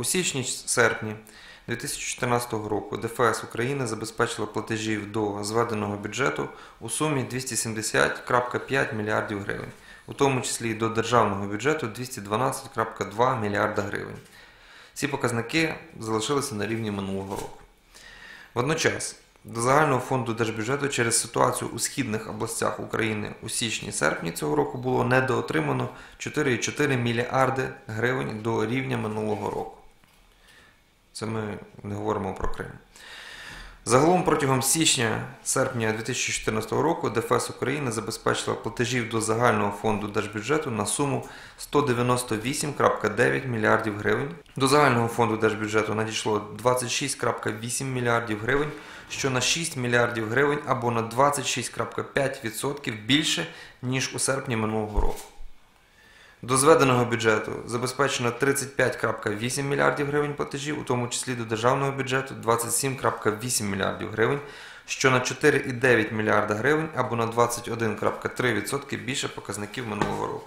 У січні-серпні 2014 року ДФС України забезпечила платежів до зведеного бюджету у сумі 270,5 мільярдів гривень, у тому числі до державного бюджету 212,2 мільярда гривень. Ці показники залишилися на рівні минулого року. Водночас, до загального фонду держбюджету через ситуацію у східних областях України у січні-серпні цього року було недоотримано 4,4 мільярди гривень до рівня минулого року. Це ми не говоримо про Крим. Загалом протягом січня-серпня 2014 року ДФС України забезпечила платежів до загального фонду держбюджету на суму 198,9 мільярдів гривень. До загального фонду держбюджету надійшло 26,8 мільярдів гривень, що на 6 мільярдів гривень або на 26,5% більше, ніж у серпні минулого року. До зведеного бюджету забезпечено 35,8 мільярдів гривень платежів, у тому числі до державного бюджету 27,8 мільярдів гривень, що на 4,9 мільярда гривень або на 21,3% більше показників минулого року.